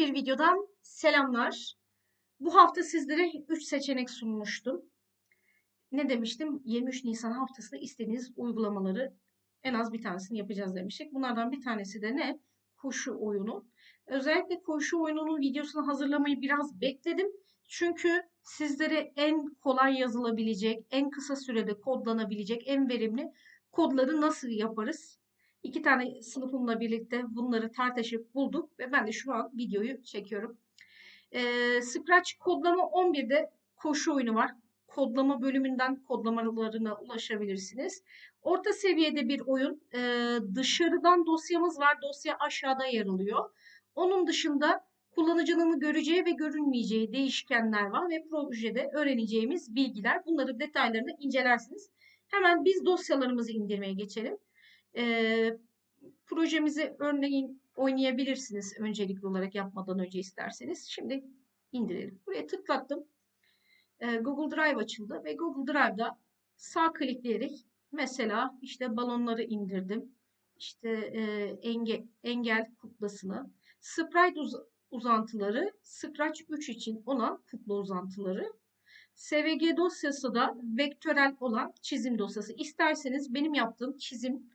bir videodan selamlar. Bu hafta sizlere 3 seçenek sunmuştum. Ne demiştim? 23 Nisan haftasında istediğiniz uygulamaları en az bir tanesini yapacağız demiştik. Bunlardan bir tanesi de ne? Koşu oyunu. Özellikle koşu oyununun videosunu hazırlamayı biraz bekledim. Çünkü sizlere en kolay yazılabilecek, en kısa sürede kodlanabilecek, en verimli kodları nasıl yaparız? İki tane sınıfımla birlikte bunları tartışıp bulduk ve ben de şu an videoyu çekiyorum. Ee, Scratch kodlama 11'de koşu oyunu var. Kodlama bölümünden kodlamalarına ulaşabilirsiniz. Orta seviyede bir oyun. Ee, dışarıdan dosyamız var. Dosya aşağıda yer alıyor. Onun dışında kullanıcının göreceği ve görünmeyeceği değişkenler var ve projede öğreneceğimiz bilgiler. Bunları detaylarını incelersiniz. Hemen biz dosyalarımızı indirmeye geçelim. E, projemizi örneğin oynayabilirsiniz öncelikli olarak yapmadan önce isterseniz. Şimdi indirelim. Buraya tıklattım. E, Google Drive açıldı ve Google Drive'da sağ klikleyerek mesela işte balonları indirdim. İşte e, enge, engel kuklasını. Sprite uz uzantıları Scratch 3 için olan kukla uzantıları. SVG dosyası da vektörel olan çizim dosyası. İsterseniz benim yaptığım çizim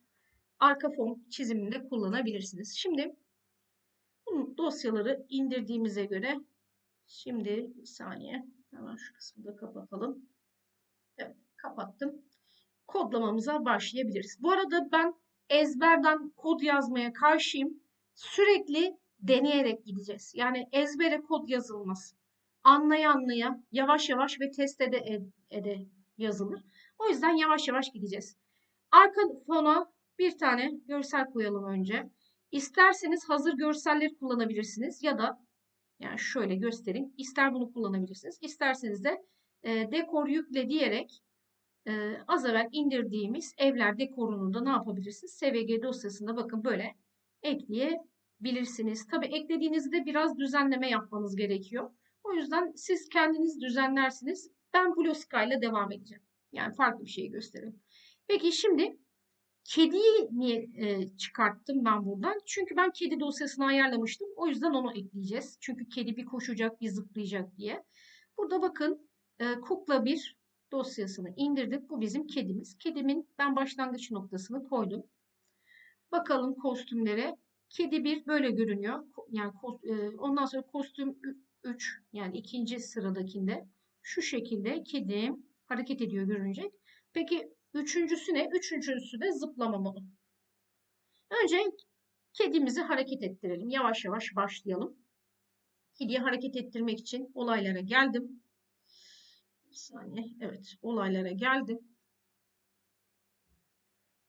arka fon çiziminde kullanabilirsiniz. Şimdi bu dosyaları indirdiğimize göre şimdi bir saniye hemen şu kısmı da kapatalım. Evet kapattım. Kodlamamıza başlayabiliriz. Bu arada ben ezberden kod yazmaya karşıyım. Sürekli deneyerek gideceğiz. Yani ezbere kod yazılmaz. Anlaya anlaya yavaş yavaş ve test ede ede yazılır. O yüzden yavaş yavaş gideceğiz. Arka fona bir tane görsel koyalım önce. İsterseniz hazır görselleri kullanabilirsiniz ya da yani şöyle göstereyim. İster bunu kullanabilirsiniz. İsterseniz de e, dekor yükle diyerek e, az evvel indirdiğimiz evler dekorunu da ne yapabilirsiniz? SVG dosyasında bakın böyle ekleyebilirsiniz. Tabi eklediğinizde biraz düzenleme yapmanız gerekiyor. O yüzden siz kendiniz düzenlersiniz. Ben Blue Sky ile devam edeceğim. Yani farklı bir şey gösterelim. Peki şimdi Kediyi niye e, çıkarttım ben buradan? Çünkü ben kedi dosyasını ayarlamıştım. O yüzden onu ekleyeceğiz. Çünkü kedi bir koşacak, bir zıplayacak diye. Burada bakın e, kukla bir dosyasını indirdik. Bu bizim kedimiz. Kedimin ben başlangıç noktasını koydum. Bakalım kostümlere. Kedi bir böyle görünüyor. Yani e, ondan sonra kostüm 3 yani ikinci sıradakinde şu şekilde kedim hareket ediyor görünecek. Peki Üçüncüsü ne? Üçüncüsü de zıplama modu. Önce kedimizi hareket ettirelim. Yavaş yavaş başlayalım. Kediyi hareket ettirmek için olaylara geldim. Bir saniye. Evet olaylara geldim.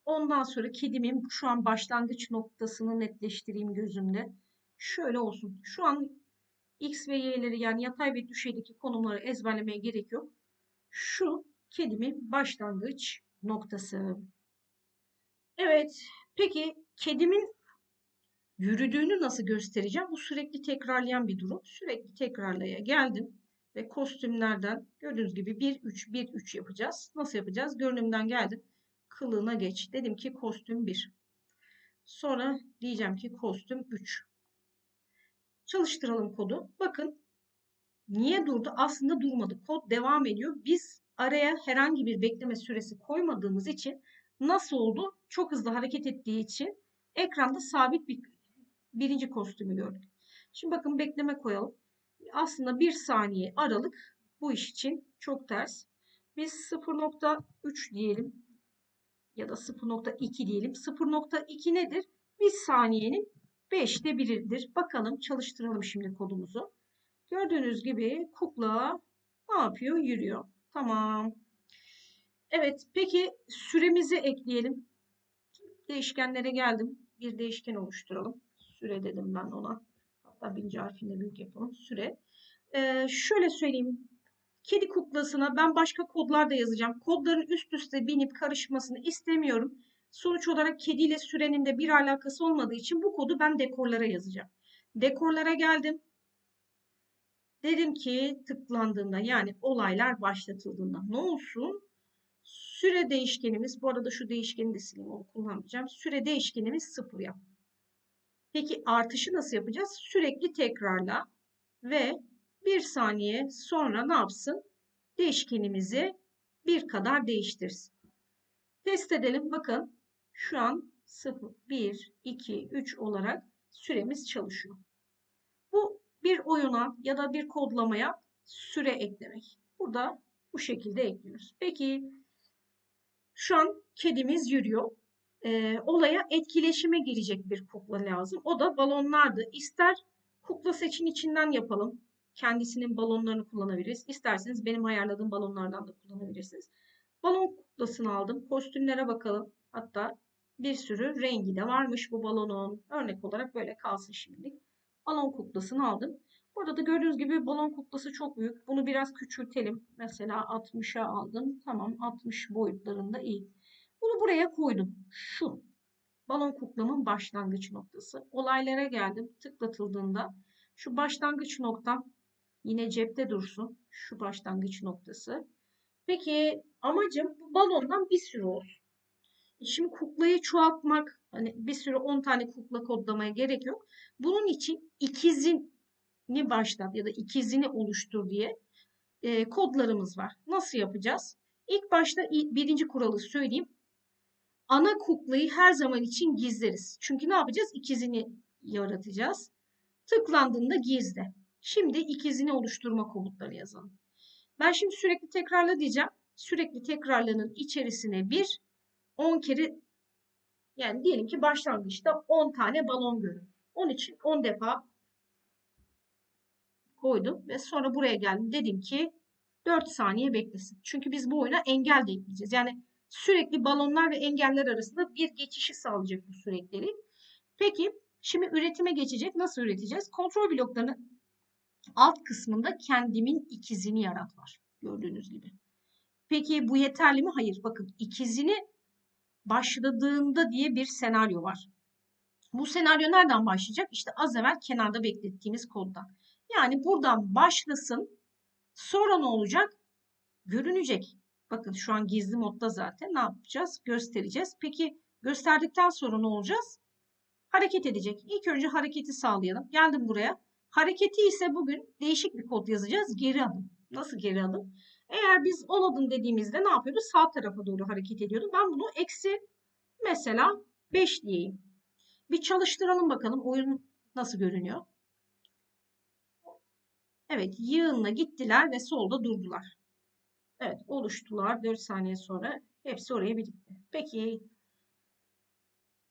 Ondan sonra kedimin şu an başlangıç noktasını netleştireyim gözümde. Şöyle olsun. Şu an X ve Y'leri yani yatay ve düşeydeki konumları ezberlemeye gerek yok. Şu kedimin başlangıç noktası. Evet, peki kedimin yürüdüğünü nasıl göstereceğim? Bu sürekli tekrarlayan bir durum. Sürekli tekrarlaya geldim ve kostümlerden gördüğünüz gibi 1 3 1 3 yapacağız. Nasıl yapacağız? Görünümden geldim. Kılığına geç. Dedim ki kostüm 1. Sonra diyeceğim ki kostüm 3. Çalıştıralım kodu. Bakın niye durdu? Aslında durmadı. Kod devam ediyor. Biz araya herhangi bir bekleme süresi koymadığımız için nasıl oldu? Çok hızlı hareket ettiği için ekranda sabit bir birinci kostümü gördük. Şimdi bakın bekleme koyalım. Aslında bir saniye aralık bu iş için çok ters. Biz 0.3 diyelim ya da 0.2 diyelim. 0.2 nedir? Bir saniyenin 5'te 1'idir. Bakalım çalıştıralım şimdi kodumuzu. Gördüğünüz gibi kukla ne yapıyor? Yürüyor. Tamam. Evet, peki süremizi ekleyelim. Değişkenlere geldim. Bir değişken oluşturalım. Süre dedim ben ona. Hatta birinci harfinde büyük yapalım. Süre. Ee, şöyle söyleyeyim. Kedi kuklasına ben başka kodlar da yazacağım. Kodların üst üste binip karışmasını istemiyorum. Sonuç olarak kediyle sürenin de bir alakası olmadığı için bu kodu ben dekorlara yazacağım. Dekorlara geldim. Dedim ki tıklandığında yani olaylar başlatıldığında ne olsun? Süre değişkenimiz, bu arada şu değişkeni de sileyim onu kullanmayacağım. Süre değişkenimiz sıfır yap. Peki artışı nasıl yapacağız? Sürekli tekrarla ve bir saniye sonra ne yapsın? Değişkenimizi bir kadar değiştirsin. Test edelim. Bakın şu an 0, 1, 2, 3 olarak süremiz çalışıyor. Bir oyuna ya da bir kodlamaya süre eklemek. Burada bu şekilde ekliyoruz. Peki şu an kedimiz yürüyor. Ee, olaya etkileşime girecek bir kukla lazım. O da balonlardı. İster kukla seçin içinden yapalım. Kendisinin balonlarını kullanabiliriz. İsterseniz benim ayarladığım balonlardan da kullanabilirsiniz. Balon kuklasını aldım. Kostümlere bakalım. Hatta bir sürü rengi de varmış bu balonun. Örnek olarak böyle kalsın şimdilik. Balon kuklasını aldım. Burada da gördüğünüz gibi balon kuklası çok büyük. Bunu biraz küçültelim. Mesela 60'a aldım. Tamam 60 boyutlarında iyi. Bunu buraya koydum. Şu balon kuklamın başlangıç noktası. Olaylara geldim. Tıklatıldığında şu başlangıç noktam yine cepte dursun. Şu başlangıç noktası. Peki amacım bu balondan bir sürü olsun. Şimdi kuklayı çoğaltmak, hani bir sürü 10 tane kukla kodlamaya gerek yok. Bunun için ikizini başlat ya da ikizini oluştur diye e, kodlarımız var. Nasıl yapacağız? İlk başta birinci kuralı söyleyeyim. Ana kuklayı her zaman için gizleriz. Çünkü ne yapacağız? İkizini yaratacağız. Tıklandığında gizle. Şimdi ikizini oluşturma komutları yazalım. Ben şimdi sürekli tekrarla diyeceğim. Sürekli tekrarlanın içerisine bir 10 kere yani diyelim ki başlangıçta 10 tane balon görün. Onun için 10 defa koydum ve sonra buraya geldim. Dedim ki 4 saniye beklesin. Çünkü biz bu oyuna engel de ekleyeceğiz. Yani sürekli balonlar ve engeller arasında bir geçişi sağlayacak bu süreklilik. Peki şimdi üretime geçecek. Nasıl üreteceğiz? Kontrol bloklarının alt kısmında kendimin ikizini yarat var. Gördüğünüz gibi. Peki bu yeterli mi? Hayır. Bakın ikizini başladığında diye bir senaryo var. Bu senaryo nereden başlayacak? İşte az evvel kenarda beklettiğimiz koddan. Yani buradan başlasın. Sonra ne olacak? Görünecek. Bakın şu an gizli modda zaten. Ne yapacağız? Göstereceğiz. Peki gösterdikten sonra ne olacağız? Hareket edecek. İlk önce hareketi sağlayalım. Geldim buraya. Hareketi ise bugün değişik bir kod yazacağız. Geri adım. Nasıl geri adım? Eğer biz 10 adım dediğimizde ne yapıyordu? Sağ tarafa doğru hareket ediyordu. Ben bunu eksi mesela 5 diyeyim. Bir çalıştıralım bakalım oyun nasıl görünüyor. Evet yığınla gittiler ve solda durdular. Evet oluştular 4 saniye sonra hepsi oraya birlikte. Peki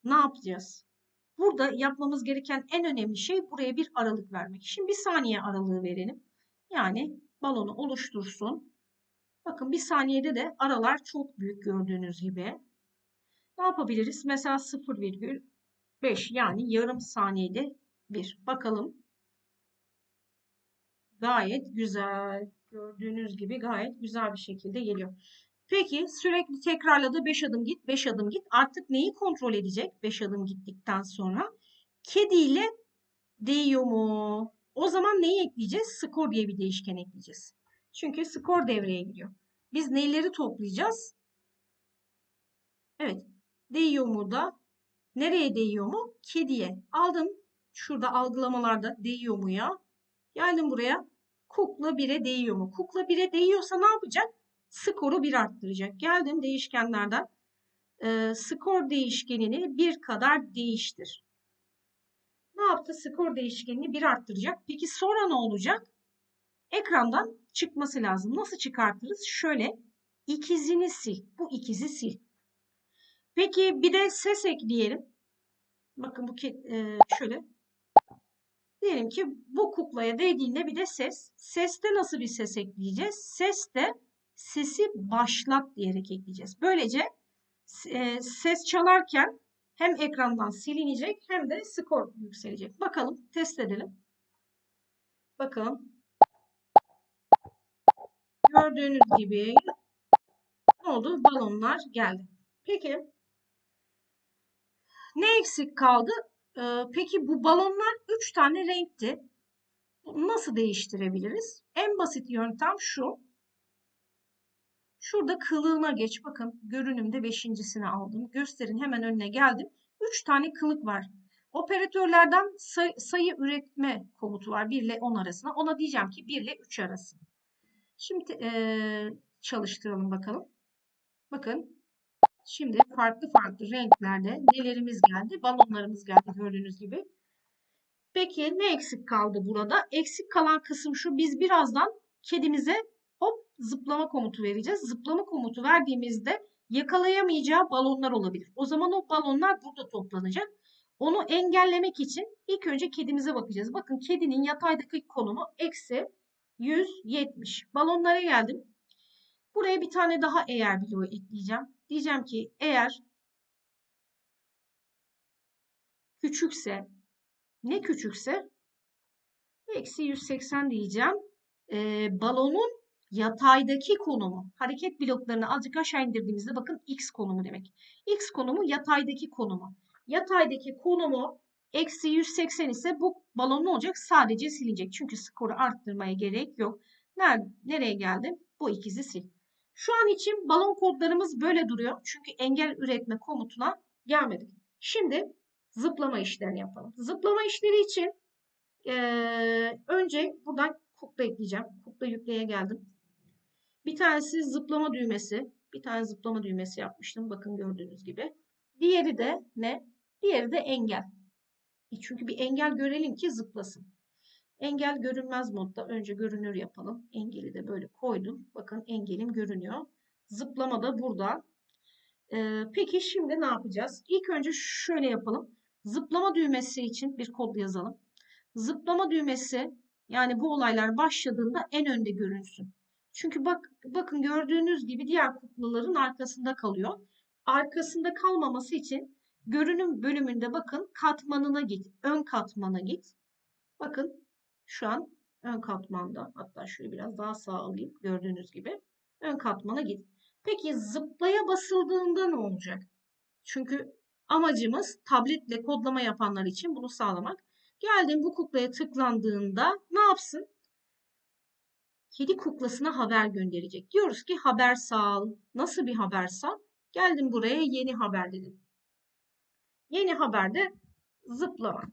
ne yapacağız? Burada yapmamız gereken en önemli şey buraya bir aralık vermek. Şimdi bir saniye aralığı verelim. Yani balonu oluştursun. Bakın bir saniyede de aralar çok büyük gördüğünüz gibi. Ne yapabiliriz? Mesela 0,5 yani yarım saniyede bir. Bakalım. Gayet güzel. Gördüğünüz gibi gayet güzel bir şekilde geliyor. Peki sürekli tekrarladı 5 adım git 5 adım git. Artık neyi kontrol edecek 5 adım gittikten sonra? Kediyle değiyor mu? O zaman neyi ekleyeceğiz? Skor diye bir değişken ekleyeceğiz. Çünkü skor devreye giriyor. Biz neleri toplayacağız? Evet. Değiyor mu da? Nereye değiyor mu? Kediye. Aldım. Şurada algılamalarda değiyor mu ya? Geldim buraya. Kukla 1'e değiyor mu? Kukla 1'e değiyorsa ne yapacak? Skoru 1 arttıracak. Geldim değişkenlerden. E, skor değişkenini 1 kadar değiştir. Ne yaptı? Skor değişkenini 1 arttıracak. Peki sonra ne olacak? Ekrandan çıkması lazım. Nasıl çıkartırız? Şöyle ikizini sil. Bu ikizi sil. Peki bir de ses ekleyelim. Bakın bu e, şöyle. Diyelim ki bu kuklaya değdiğinde bir de ses. Seste nasıl bir ses ekleyeceğiz? Seste sesi başlat diyerek ekleyeceğiz. Böylece e, ses çalarken hem ekrandan silinecek hem de skor yükselecek. Bakalım test edelim. Bakalım Gördüğünüz gibi ne oldu? Balonlar geldi. Peki ne eksik kaldı? Ee, peki bu balonlar 3 tane renkti. Nasıl değiştirebiliriz? En basit yöntem şu. Şurada kılığına geç. Bakın görünümde beşincisini aldım. Gösterin hemen önüne geldim. 3 tane kılık var. Operatörlerden say- sayı üretme komutu var 1 ile 10 arasında. Ona diyeceğim ki 1 ile 3 arası. Şimdi eee, çalıştıralım bakalım. Bakın şimdi farklı farklı renklerde nelerimiz geldi? Balonlarımız geldi gördüğünüz gibi. Peki ne eksik kaldı burada? Eksik kalan kısım şu. Biz birazdan kedimize hop zıplama komutu vereceğiz. Zıplama komutu verdiğimizde yakalayamayacağı balonlar olabilir. O zaman o balonlar burada toplanacak. Onu engellemek için ilk önce kedimize bakacağız. Bakın kedinin yataydaki konumu eksi 170. Balonlara geldim. Buraya bir tane daha eğer bloğu ekleyeceğim. Diyeceğim ki eğer küçükse ne küçükse eksi 180 diyeceğim. Ee, balonun yataydaki konumu. Hareket bloklarını azıcık aşağı indirdiğimizde bakın x konumu demek. x konumu yataydaki konumu. Yataydaki konumu eksi 180 ise bu balon ne olacak? Sadece silinecek. Çünkü skoru arttırmaya gerek yok. Nerede, nereye geldim? Bu ikizi sil. Şu an için balon kodlarımız böyle duruyor. Çünkü engel üretme komutuna gelmedik. Şimdi zıplama işlerini yapalım. Zıplama işleri için eee, önce buradan kukla ekleyeceğim. Kukla yükleye geldim. Bir tanesi zıplama düğmesi. Bir tane zıplama düğmesi yapmıştım. Bakın gördüğünüz gibi. Diğeri de ne? Diğeri de engel. E Çünkü bir engel görelim ki zıplasın. Engel görünmez modda önce görünür yapalım. Engeli de böyle koydum. Bakın engelim görünüyor. Zıplama da burada. Ee, peki şimdi ne yapacağız? İlk önce şöyle yapalım. Zıplama düğmesi için bir kod yazalım. Zıplama düğmesi yani bu olaylar başladığında en önde görünsün. Çünkü bak bakın gördüğünüz gibi diğer kuklaların arkasında kalıyor. Arkasında kalmaması için görünüm bölümünde bakın katmanına git. Ön katmana git. Bakın şu an ön katmanda. Hatta şöyle biraz daha sağ alayım. Gördüğünüz gibi. Ön katmana git. Peki zıplaya basıldığında ne olacak? Çünkü amacımız tabletle kodlama yapanlar için bunu sağlamak. Geldim bu kuklaya tıklandığında ne yapsın? Kedi kuklasına haber gönderecek. Diyoruz ki haber sal. Nasıl bir haber sal? Geldim buraya yeni haber dedim. Yeni haberde zıplama.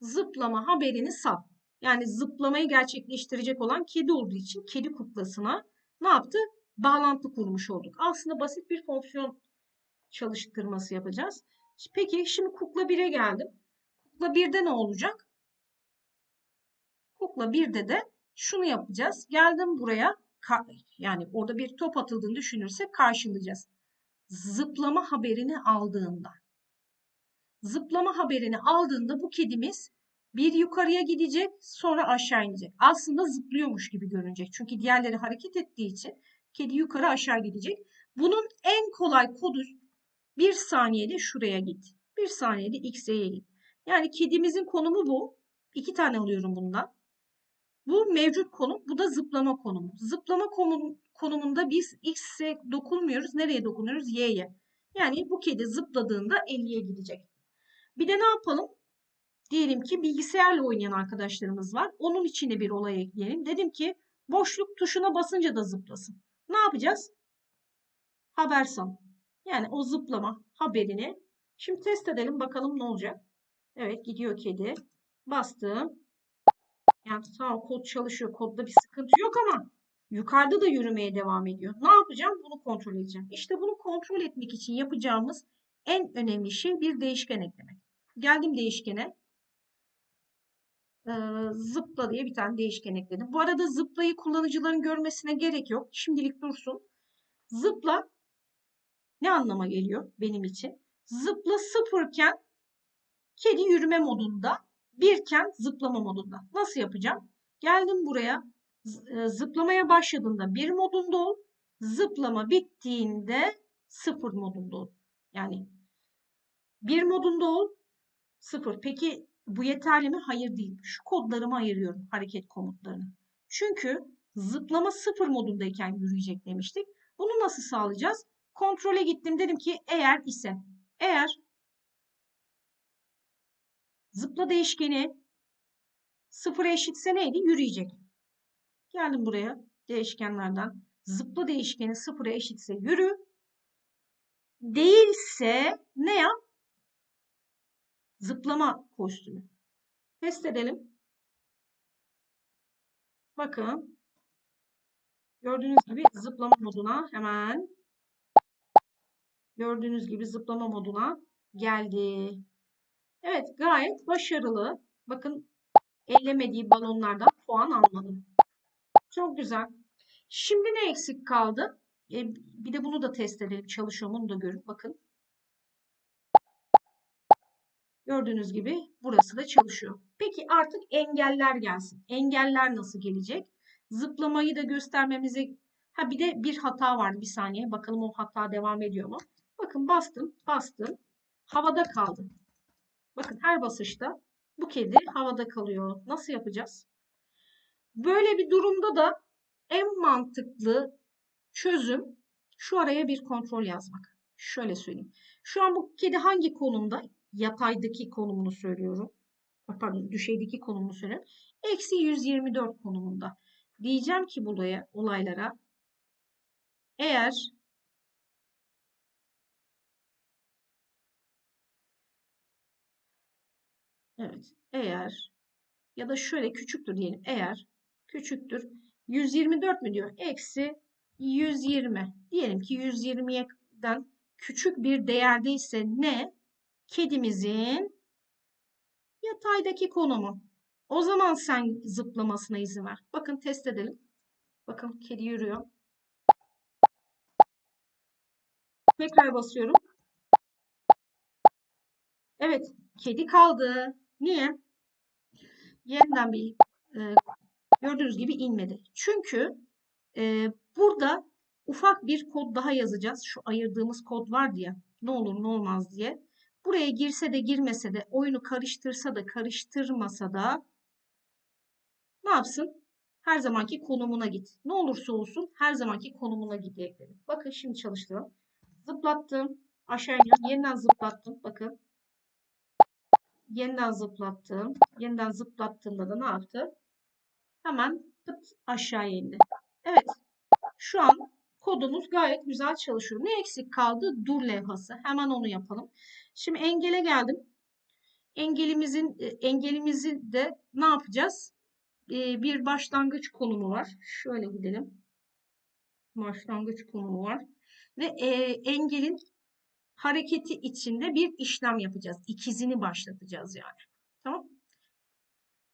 Zıplama haberini sal. Yani zıplamayı gerçekleştirecek olan kedi olduğu için kedi kuklasına ne yaptı? Bağlantı kurmuş olduk. Aslında basit bir fonksiyon çalıştırması yapacağız. Peki şimdi kukla 1'e geldim. Kukla 1'de ne olacak? Kukla 1'de de şunu yapacağız. Geldim buraya. Yani orada bir top atıldığını düşünürsek karşılayacağız. Zıplama haberini aldığında. Zıplama haberini aldığında bu kedimiz bir yukarıya gidecek sonra aşağı inecek. Aslında zıplıyormuş gibi görünecek. Çünkü diğerleri hareket ettiği için kedi yukarı aşağı gidecek. Bunun en kolay kodu bir saniyede şuraya git. Bir saniyede x'e git. Yani kedimizin konumu bu. İki tane alıyorum bundan. Bu mevcut konum. Bu da zıplama konumu. Zıplama konum, konumunda biz x'e dokunmuyoruz. Nereye dokunuyoruz? y'ye. Yani bu kedi zıpladığında 50'ye gidecek. Bir de ne yapalım? Diyelim ki bilgisayarla oynayan arkadaşlarımız var. Onun içine bir olay ekleyelim. Dedim ki boşluk tuşuna basınca da zıplasın. Ne yapacağız? Haber san. Yani o zıplama haberini. Şimdi test edelim bakalım ne olacak. Evet gidiyor kedi. Bastım. Yani tamam kod çalışıyor. Kodda bir sıkıntı yok ama yukarıda da yürümeye devam ediyor. Ne yapacağım? Bunu kontrol edeceğim. İşte bunu kontrol etmek için yapacağımız en önemli şey bir değişken eklemek. Geldim değişkene. Ee, zıpla diye bir tane değişken ekledim. Bu arada zıplayı kullanıcıların görmesine gerek yok. Şimdilik dursun. Zıpla ne anlama geliyor benim için? Zıpla sıfırken kedi yürüme modunda, birken zıplama modunda. Nasıl yapacağım? Geldim buraya. Zıplamaya başladığında bir modunda ol. Zıplama bittiğinde sıfır modunda ol. Yani bir modunda ol, sıfır. Peki bu yeterli mi? Hayır değil. Şu kodlarımı ayırıyorum, hareket komutlarını. Çünkü zıplama sıfır modundayken yürüyecek demiştik. Bunu nasıl sağlayacağız? Kontrole gittim. Dedim ki eğer ise, eğer zıpla değişkeni sıfıra eşitse neydi? Yürüyecek. Geldim buraya değişkenlerden. Zıpla değişkeni sıfıra eşitse yürü. Değilse ne yap? Zıplama kostümü. Test edelim. Bakın. Gördüğünüz gibi zıplama moduna hemen gördüğünüz gibi zıplama moduna geldi. Evet gayet başarılı. Bakın ellemediği balonlardan puan almadı. Çok güzel. Şimdi ne eksik kaldı? E, bir de bunu da test edelim. Çalışıyor mu onu da görün. Bakın. Gördüğünüz gibi burası da çalışıyor. Peki artık engeller gelsin. Engeller nasıl gelecek? Zıplamayı da göstermemize ha bir de bir hata vardı bir saniye. Bakalım o hata devam ediyor mu? Bakın bastım, bastım. Havada kaldı. Bakın her basışta bu kedi havada kalıyor. Nasıl yapacağız? Böyle bir durumda da en mantıklı çözüm şu araya bir kontrol yazmak. Şöyle söyleyeyim. Şu an bu kedi hangi konumda? Yataydaki konumunu söylüyorum. Pardon düşeydeki konumunu söylüyorum. Eksi 124 konumunda. Diyeceğim ki buraya olaylara eğer Evet. Eğer ya da şöyle küçüktür diyelim. Eğer küçüktür 124 mü diyor? Eksi 120. Diyelim ki 120'den küçük bir değerdeyse ne? Kedimizin yataydaki konumu. O zaman sen zıplamasına izin ver. Bakın test edelim. Bakın kedi yürüyor. Tekrar basıyorum. Evet, kedi kaldı. Niye? Yeniden bir e, gördüğünüz gibi inmedi. Çünkü e, burada ufak bir kod daha yazacağız. Şu ayırdığımız kod var ya ne olur ne olmaz diye. Buraya girse de girmese de oyunu karıştırsa da karıştırmasa da ne yapsın? Her zamanki konumuna git. Ne olursa olsun her zamanki konumuna git ekledim. Bakın şimdi çalıştıralım. Zıplattım. Aşağı iniyorum. Yeniden zıplattım. Bakın. Yeniden zıplattım. Yeniden zıplattığımda da ne yaptı? Hemen pıt aşağıya indi. Evet. Şu an kodumuz gayet güzel çalışıyor. Ne eksik kaldı? Dur levhası. Hemen onu yapalım. Şimdi engele geldim. Engelimizin e, engelimizi de ne yapacağız? Ee, bir başlangıç konumu var. Şöyle gidelim. Başlangıç konumu var. Ve e, engelin hareketi içinde bir işlem yapacağız. İkizini başlatacağız yani. Tamam.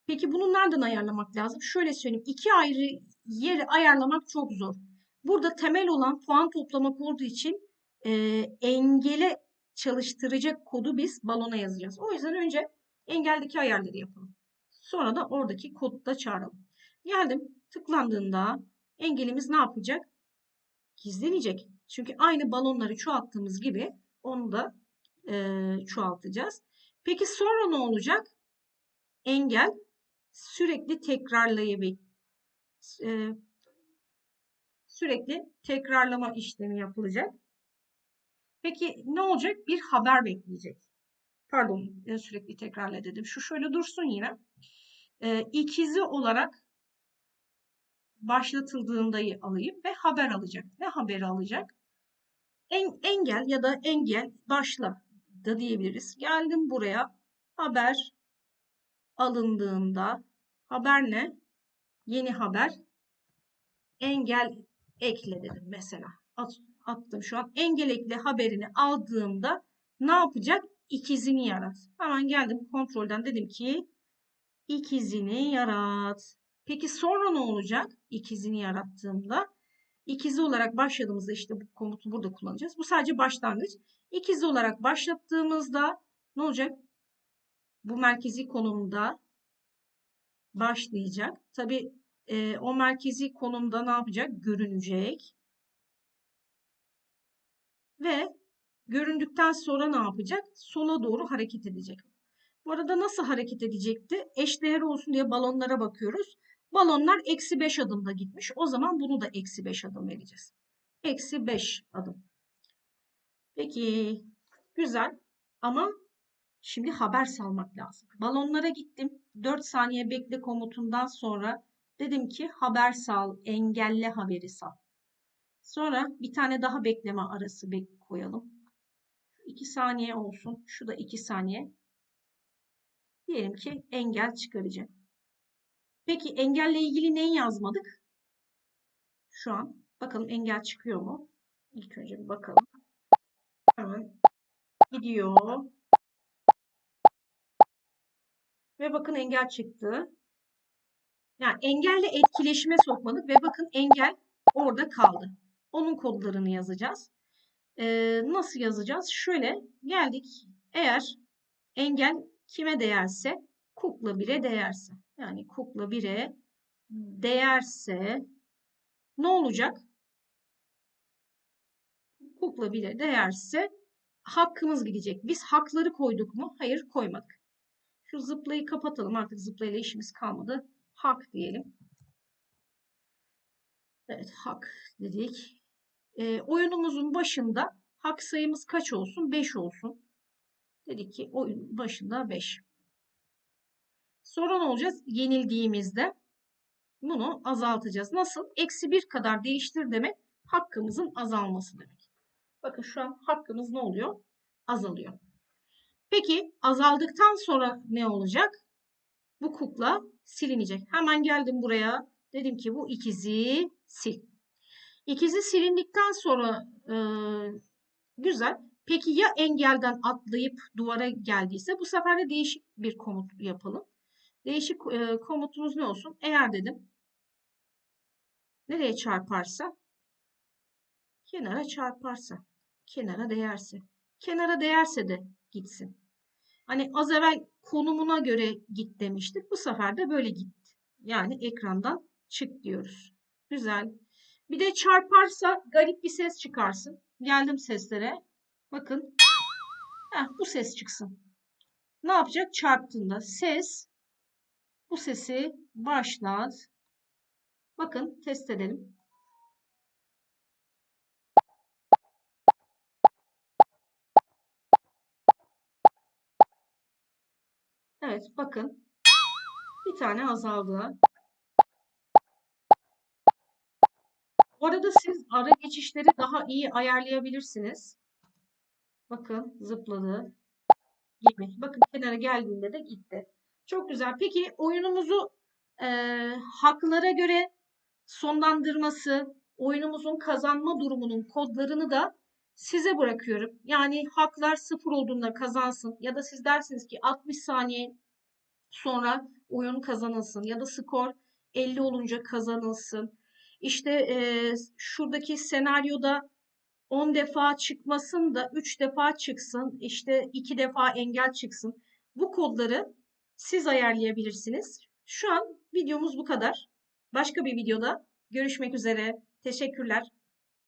Peki bunu nereden ayarlamak lazım? Şöyle söyleyeyim. İki ayrı yeri ayarlamak çok zor. Burada temel olan puan toplamak olduğu için e, engele çalıştıracak kodu biz balona yazacağız. O yüzden önce engeldeki ayarları yapalım. Sonra da oradaki kodu da çağıralım. Geldim. Tıklandığında engelimiz ne yapacak? Gizlenecek. Çünkü aynı balonları çoğalttığımız gibi onu da e, çoğaltacağız. Peki sonra ne olacak? Engel sürekli tekrarlayabilir. E, sürekli tekrarlama işlemi yapılacak. Peki ne olacak? Bir haber bekleyecek. Pardon sürekli tekrarla dedim. Şu şöyle dursun yine. E, ikizi olarak başlatıldığında alayım ve haber alacak. Ne haberi alacak? En, engel ya da engel başla da diyebiliriz. Geldim buraya haber alındığında haber ne? Yeni haber engel ekle dedim mesela. At, attım şu an. Engel ekle haberini aldığımda ne yapacak? İkizini yarat. Hemen geldim kontrolden dedim ki ikizini yarat. Peki sonra ne olacak? İkizini yarattığımda ikizi olarak başladığımızda işte bu komutu burada kullanacağız. Bu sadece başlangıç. İkizi olarak başlattığımızda ne olacak? Bu merkezi konumda başlayacak. Tabi e, o merkezi konumda ne yapacak? Görünecek. Ve göründükten sonra ne yapacak? Sola doğru hareket edecek. Bu arada nasıl hareket edecekti? Eşdeğer olsun diye balonlara bakıyoruz. Balonlar eksi 5 adımda gitmiş. O zaman bunu da eksi 5 adım vereceğiz. Eksi 5 adım. Peki güzel ama şimdi haber salmak lazım. Balonlara gittim. 4 saniye bekle komutundan sonra dedim ki haber sal, engelle haberi sal. Sonra bir tane daha bekleme arası bek koyalım. 2 saniye olsun. Şu da 2 saniye. Diyelim ki engel çıkaracağım. Peki engelle ilgili neyi yazmadık? Şu an bakalım engel çıkıyor mu? İlk önce bir bakalım. Hemen gidiyor. Ve bakın engel çıktı. Yani engelle etkileşime sokmadık ve bakın engel orada kaldı. Onun kodlarını yazacağız. Ee, nasıl yazacağız? Şöyle geldik. Eğer engel kime değerse kukla 1'e değerse. Yani kukla 1'e değerse ne olacak? Kukla 1'e değerse hakkımız gidecek. Biz hakları koyduk mu? Hayır koymadık. Şu zıplayı kapatalım. Artık zıplayla işimiz kalmadı. Hak diyelim. Evet hak dedik. E, oyunumuzun başında hak sayımız kaç olsun? 5 olsun. Dedik ki oyun başında 5. Sonra ne olacağız? Yenildiğimizde bunu azaltacağız. Nasıl? Eksi 1 kadar değiştir demek hakkımızın azalması demek. Bakın şu an hakkımız ne oluyor? Azalıyor. Peki azaldıktan sonra ne olacak? Bu kukla silinecek. Hemen geldim buraya. Dedim ki bu ikizi sil. İkizi silindikten sonra e, güzel. Peki ya engelden atlayıp duvara geldiyse bu sefer de değişik bir komut yapalım. Değişik e, komutumuz ne olsun? Eğer dedim nereye çarparsa kenara çarparsa kenara değerse kenara değerse de gitsin. Hani az evvel konumuna göre git demiştik. Bu sefer de böyle git. Yani ekrandan çık diyoruz. Güzel. Bir de çarparsa garip bir ses çıkarsın. Geldim seslere. Bakın. Heh, bu ses çıksın. Ne yapacak? Çarptığında ses bu sesi başlat. Bakın test edelim. Evet bakın. Bir tane azaldı. Bu arada siz ara geçişleri daha iyi ayarlayabilirsiniz. Bakın zıpladı gibi. Bakın kenara geldiğinde de gitti. Çok güzel. Peki oyunumuzu e, haklara göre sonlandırması, oyunumuzun kazanma durumunun kodlarını da size bırakıyorum. Yani haklar sıfır olduğunda kazansın ya da siz dersiniz ki 60 saniye sonra oyun kazanılsın ya da skor 50 olunca kazanılsın. İşte e, şuradaki senaryoda 10 defa çıkmasın da 3 defa çıksın, işte 2 defa engel çıksın. Bu kodları siz ayarlayabilirsiniz. Şu an videomuz bu kadar. Başka bir videoda görüşmek üzere. Teşekkürler.